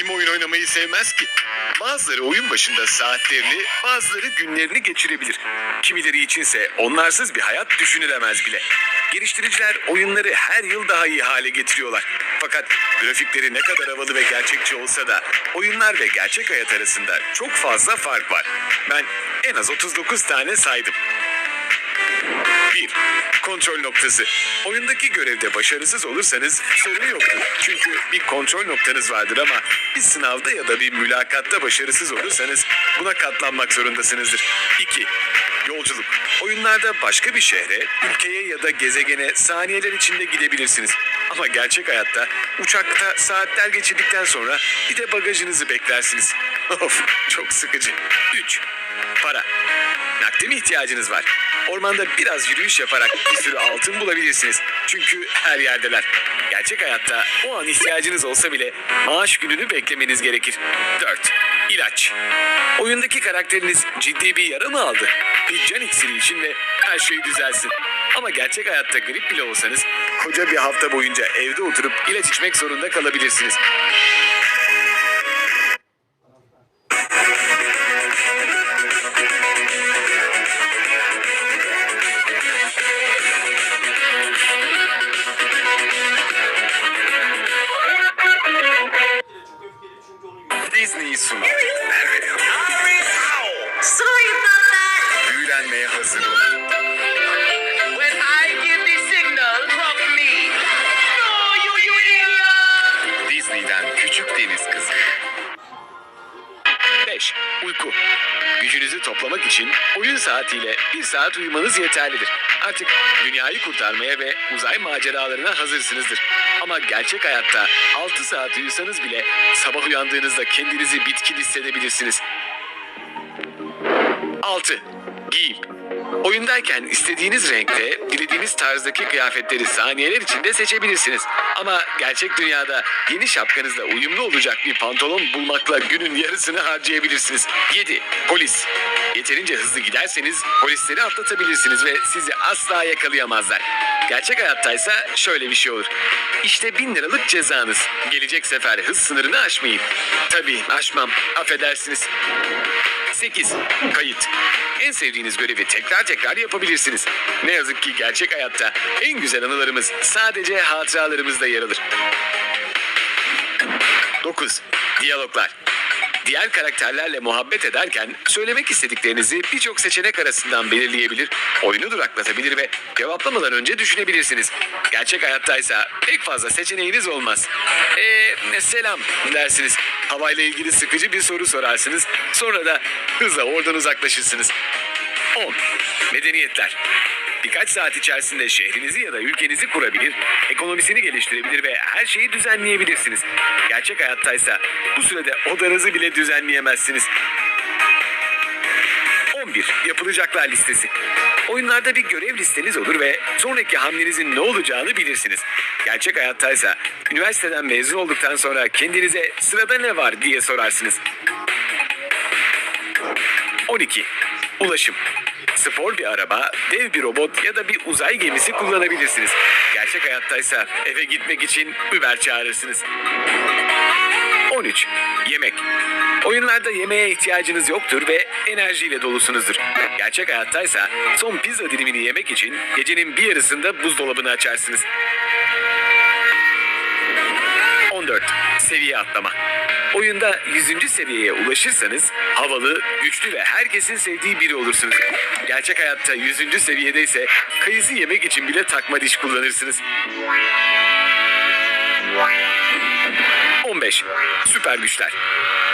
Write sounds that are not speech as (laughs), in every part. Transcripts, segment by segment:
Kim oyun oynamayı sevmez ki? Bazıları oyun başında saatlerini, bazıları günlerini geçirebilir. Kimileri içinse onlarsız bir hayat düşünülemez bile. Geliştiriciler oyunları her yıl daha iyi hale getiriyorlar. Fakat grafikleri ne kadar havalı ve gerçekçi olsa da oyunlar ve gerçek hayat arasında çok fazla fark var. Ben en az 39 tane saydım. 1. Kontrol noktası. Oyundaki görevde başarısız olursanız sorun yoktur. Çünkü bir kontrol noktanız vardır ama bir sınavda ya da bir mülakatta başarısız olursanız buna katlanmak zorundasınızdır. 2. Yolculuk. Oyunlarda başka bir şehre, ülkeye ya da gezegene saniyeler içinde gidebilirsiniz. Ama gerçek hayatta uçakta saatler geçirdikten sonra bir de bagajınızı beklersiniz. Of çok sıkıcı. 3. Para. Nakde mi ihtiyacınız var? Ormanda biraz yürüyüş yaparak bir sürü altın bulabilirsiniz. Çünkü her yerdeler. Gerçek hayatta o an ihtiyacınız olsa bile maaş gününü beklemeniz gerekir. 4. İlaç. Oyundaki karakteriniz ciddi bir yara mı aldı? Bir can iksiri için ve her şey düzelsin. Ama gerçek hayatta grip bile olsanız koca bir hafta boyunca evde oturup ilaç içmek zorunda kalabilirsiniz. 5. Uyku. Gücünüzü toplamak için oyun saatiyle 1 saat uyumanız yeterlidir. Artık dünyayı kurtarmaya ve uzay maceralarına hazırsınızdır. Ama gerçek hayatta 6 saat uyusanız bile sabah uyandığınızda kendinizi bitkin hissedebilirsiniz. 6. Giyim. Oyundayken istediğiniz renkte, dilediğiniz tarzdaki kıyafetleri saniyeler içinde seçebilirsiniz. Ama gerçek dünyada yeni şapkanızla uyumlu olacak bir pantolon bulmakla günün yarısını harcayabilirsiniz. 7. Polis. Yeterince hızlı giderseniz polisleri atlatabilirsiniz ve sizi asla yakalayamazlar. Gerçek hayattaysa şöyle bir şey olur. İşte bin liralık cezanız. Gelecek sefer hız sınırını aşmayın. Tabii aşmam. Affedersiniz. 8. Kayıt. En sevdiğiniz görevi tekrar tekrar yapabilirsiniz. Ne yazık ki gerçek hayatta en güzel anılarımız sadece hatıralarımızda yer alır. 9. Diyaloglar. Diğer karakterlerle muhabbet ederken söylemek istediklerinizi birçok seçenek arasından belirleyebilir, oyunu duraklatabilir ve cevaplamadan önce düşünebilirsiniz. Gerçek hayattaysa pek fazla seçeneğiniz olmaz. Eee selam dersiniz. Havayla ilgili sıkıcı bir soru sorarsınız. Sonra da hızla oradan uzaklaşırsınız. 10. Medeniyetler. Birkaç saat içerisinde şehrinizi ya da ülkenizi kurabilir, ekonomisini geliştirebilir ve her şeyi düzenleyebilirsiniz. Gerçek hayattaysa bu sürede odanızı bile düzenleyemezsiniz. 11. Yapılacaklar listesi. Oyunlarda bir görev listeniz olur ve sonraki hamlenizin ne olacağını bilirsiniz. Gerçek hayattaysa üniversiteden mezun olduktan sonra kendinize sırada ne var diye sorarsınız. 12. Ulaşım. Spor bir araba, dev bir robot ya da bir uzay gemisi kullanabilirsiniz. Gerçek hayattaysa eve gitmek için Uber çağırırsınız. 13. Yemek. Oyunlarda yemeğe ihtiyacınız yoktur ve enerjiyle dolusunuzdur. Gerçek hayattaysa son pizza dilimini yemek için gecenin bir yarısında buzdolabını açarsınız. 14. Seviye atlama. Oyunda 100. seviyeye ulaşırsanız havalı, güçlü ve herkesin sevdiği biri olursunuz. Gerçek hayatta 100. seviyede ise kayısı yemek için bile takma diş kullanırsınız. 15. Süper güçler.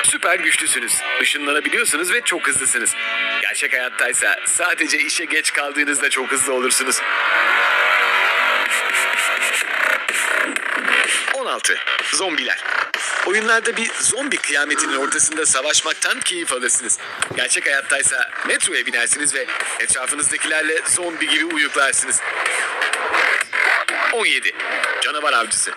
Süper güçlüsünüz. Işınlanabiliyorsunuz ve çok hızlısınız. Gerçek hayattaysa sadece işe geç kaldığınızda çok hızlı olursunuz. 16. Zombiler. Oyunlarda bir zombi kıyametinin ortasında savaşmaktan keyif alırsınız. Gerçek hayattaysa metroya binersiniz ve etrafınızdakilerle zombi gibi uyuklarsınız. 17. Canavar avcısı.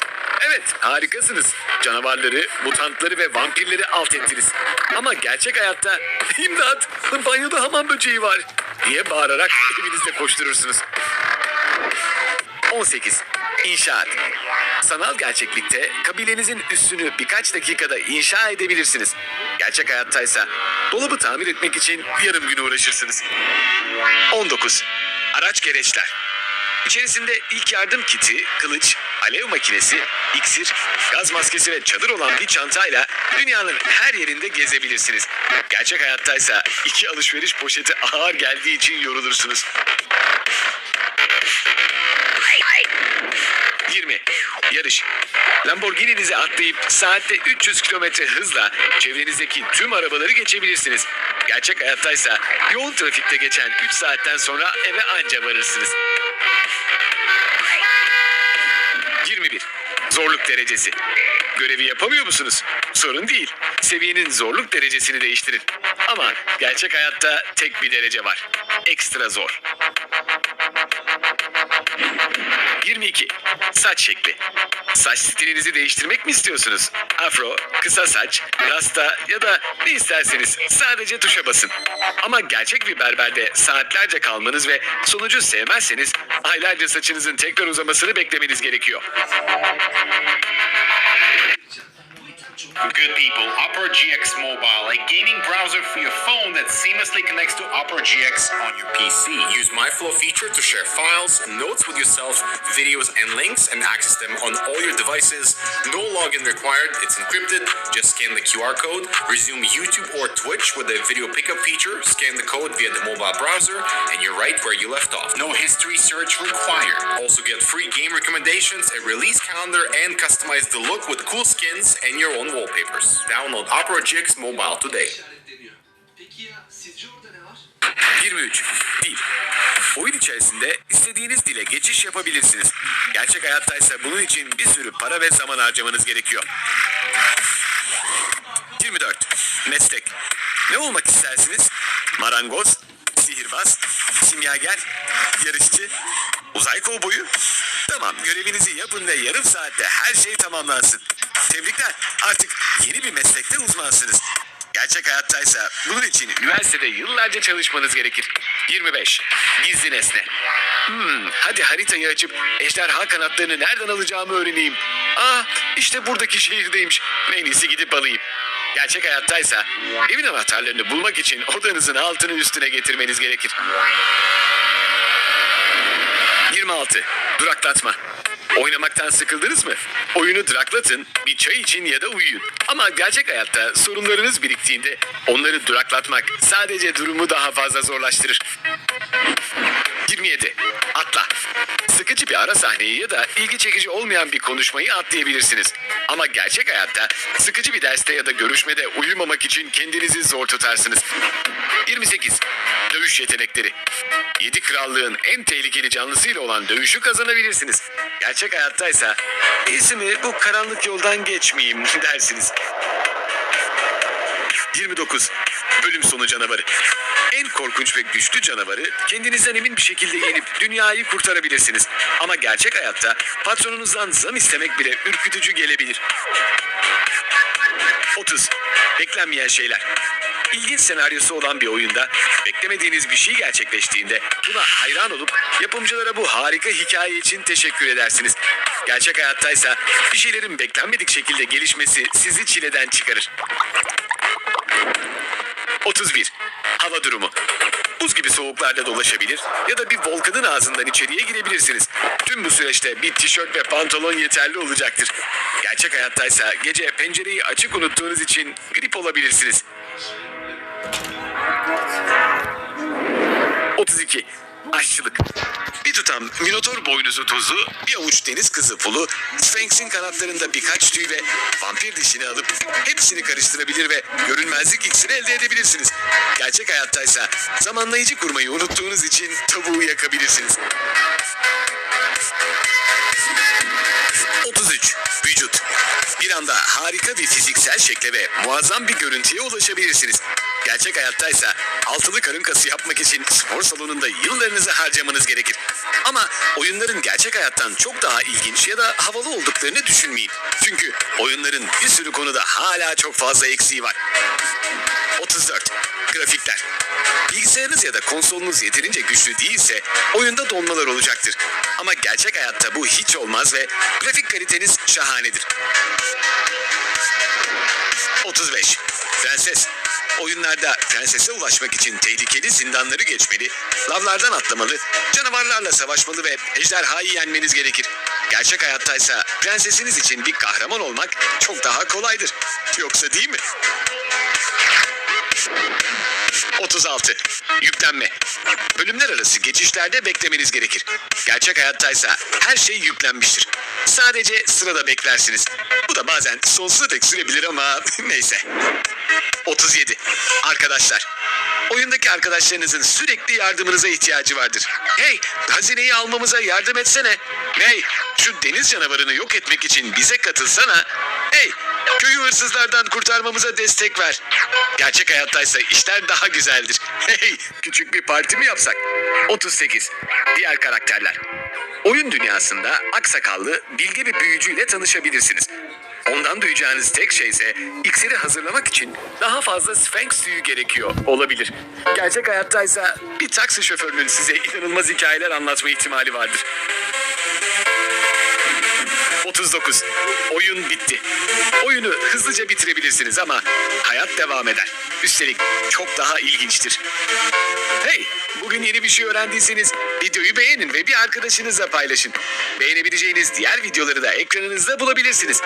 Evet harikasınız. Canavarları, mutantları ve vampirleri alt ettiniz. Ama gerçek hayatta (laughs) imdat banyoda hamam böceği var diye bağırarak evinizde koşturursunuz. 18. İnşaat. Sanal gerçeklikte kabilenizin üssünü birkaç dakikada inşa edebilirsiniz. Gerçek hayattaysa dolabı tamir etmek için yarım gün uğraşırsınız. 19. Araç gereçler. İçerisinde ilk yardım kiti, kılıç, alev makinesi, iksir, gaz maskesi ve çadır olan bir çantayla dünyanın her yerinde gezebilirsiniz. Gerçek hayattaysa iki alışveriş poşeti ağır geldiği için yorulursunuz. 20. Yarış. Lamborghini'nize atlayıp saatte 300 kilometre hızla çevrenizdeki tüm arabaları geçebilirsiniz. Gerçek hayattaysa yoğun trafikte geçen 3 saatten sonra eve anca varırsınız. 21. Zorluk derecesi. Görevi yapamıyor musunuz? Sorun değil. Seviyenin zorluk derecesini değiştirin. Ama gerçek hayatta tek bir derece var. Ekstra zor. 22. Saç şekli. Saç stilinizi değiştirmek mi istiyorsunuz? Afro, kısa saç, rasta ya da ne isterseniz sadece tuşa basın. Ama gerçek bir berberde saatlerce kalmanız ve sonucu sevmezseniz aylarca saçınızın tekrar uzamasını beklemeniz gerekiyor. Good people, Opera GX Mobile, a gaming browser for your phone that seamlessly connects to Opera GX on your PC. Use MyFlow feature to share files, notes with yourself, videos, and links, and access them on all your devices. No login required. It's encrypted. Just scan the QR code. Resume YouTube or Twitch with the video pickup feature. Scan the code via the mobile browser, and you're right where you left off. No history search required. Also get free game recommendations, a release calendar, and customize the look with cool skins and your own wallpapers. Download Opera GX Mobile today. işaretleniyor. Peki ya sizce orada ne var? 23. Dil. Oyun içerisinde istediğiniz dile geçiş yapabilirsiniz. Gerçek hayattaysa bunun için bir sürü para ve zaman harcamanız gerekiyor. 24. Meslek. Ne olmak istersiniz? Marangoz, sihirbaz, simyager, yarışçı, uzay kovboyu. Tamam görevinizi yapın ve yarım saatte her şey tamamlansın. Tebrikler artık yeni bir meslekte uzmansınız. Gerçek hayattaysa bunun için üniversitede yıllarca çalışmanız gerekir. 25. Gizli nesne. Hmm, hadi haritayı açıp ejderha kanatlarını nereden alacağımı öğreneyim. Aa, işte buradaki şehirdeymiş. En iyisi gidip alayım. Gerçek hayattaysa evin anahtarlarını bulmak için odanızın altını üstüne getirmeniz gerekir. 26. Duraklatma. Oynamaktan sıkıldınız mı? Oyunu duraklatın, bir çay için ya da uyuyun. Ama gerçek hayatta sorunlarınız biriktiğinde onları duraklatmak sadece durumu daha fazla zorlaştırır. 27. Atla. Sıkıcı bir ara sahneyi ya da ilgi çekici olmayan bir konuşmayı atlayabilirsiniz. Ama gerçek hayatta sıkıcı bir derste ya da görüşmede uyumamak için kendinizi zor tutarsınız. 28. Dövüş yetenekleri. 7 krallığın en tehlikeli canlısıyla olan dövüşü kazanabilirsiniz. Gerçek hayattaysa iyisi mi bu karanlık yoldan geçmeyeyim (laughs) dersiniz. 29. Bölüm sonu canavarı. En korkunç ve güçlü canavarı kendinizden emin bir şekilde yenip dünyayı kurtarabilirsiniz. Ama gerçek hayatta patronunuzdan zam istemek bile ürkütücü gelebilir. 30. Beklenmeyen şeyler. İlginç senaryosu olan bir oyunda beklemediğiniz bir şey gerçekleştiğinde buna hayran olup yapımcılara bu harika hikaye için teşekkür edersiniz. Gerçek hayattaysa bir şeylerin beklenmedik şekilde gelişmesi sizi çileden çıkarır. 31. Hava durumu. Buz gibi soğuklarda dolaşabilir ya da bir volkanın ağzından içeriye girebilirsiniz. Tüm bu süreçte bir tişört ve pantolon yeterli olacaktır. Gerçek hayattaysa gece pencereyi açık unuttuğunuz için grip olabilirsiniz. 32. Aşçılık. Bir tutam minotor boynuzu tozu, bir avuç deniz kızı pulu, Sphinx'in kanatlarında birkaç tüy ve vampir dişini alıp hepsini karıştırabilir ve görünmezlik iksiri elde edebilirsiniz. Gerçek hayattaysa zamanlayıcı kurmayı unuttuğunuz için tavuğu yakabilirsiniz. 33. Vücut. Bir anda harika bir fiziksel şekle ve muazzam bir görüntüye ulaşabilirsiniz. Gerçek hayattaysa altılı karın kası yapmak için spor salonunda yıllarınızı harcamanız gerekir. Ama oyunların gerçek hayattan çok daha ilginç ya da havalı olduklarını düşünmeyin. Çünkü oyunların bir sürü konuda hala çok fazla eksiği var. 34. Grafikler. Bilgisayarınız ya da konsolunuz yeterince güçlü değilse oyunda donmalar olacaktır. Ama gerçek hayatta bu hiç olmaz ve grafik kaliteniz şahanedir. 35. Prenses. Oyunlarda prensese ulaşmak için tehlikeli zindanları geçmeli, lavlardan atlamalı, canavarlarla savaşmalı ve ejderhayı yenmeniz gerekir. Gerçek hayattaysa prensesiniz için bir kahraman olmak çok daha kolaydır. Yoksa değil mi? 36. Yüklenme. Bölümler arası geçişlerde beklemeniz gerekir. Gerçek hayattaysa her şey yüklenmiştir. Sadece sırada beklersiniz. Bu da bazen sonsuza dek sürebilir ama (laughs) neyse. 37. Arkadaşlar. Oyundaki arkadaşlarınızın sürekli yardımınıza ihtiyacı vardır. Hey, hazineyi almamıza yardım etsene. Hey, şu deniz canavarını yok etmek için bize katılsana. Hey, köyü hırsızlardan kurtarmamıza destek ver. Gerçek hayattaysa işler daha güzeldir. Hey, küçük bir parti mi yapsak? 38. Diğer karakterler. Oyun dünyasında aksakallı, bilge bir büyücüyle tanışabilirsiniz. Ondan duyacağınız tek şey ise iksiri hazırlamak için daha fazla Sphinx tüyü gerekiyor olabilir. Gerçek hayattaysa bir taksi şoförünün size inanılmaz hikayeler anlatma ihtimali vardır. 39. Oyun bitti. Oyunu hızlıca bitirebilirsiniz ama hayat devam eder. Üstelik çok daha ilginçtir. Hey, bugün yeni bir şey öğrendiyseniz videoyu beğenin ve bir arkadaşınızla paylaşın. Beğenebileceğiniz diğer videoları da ekranınızda bulabilirsiniz.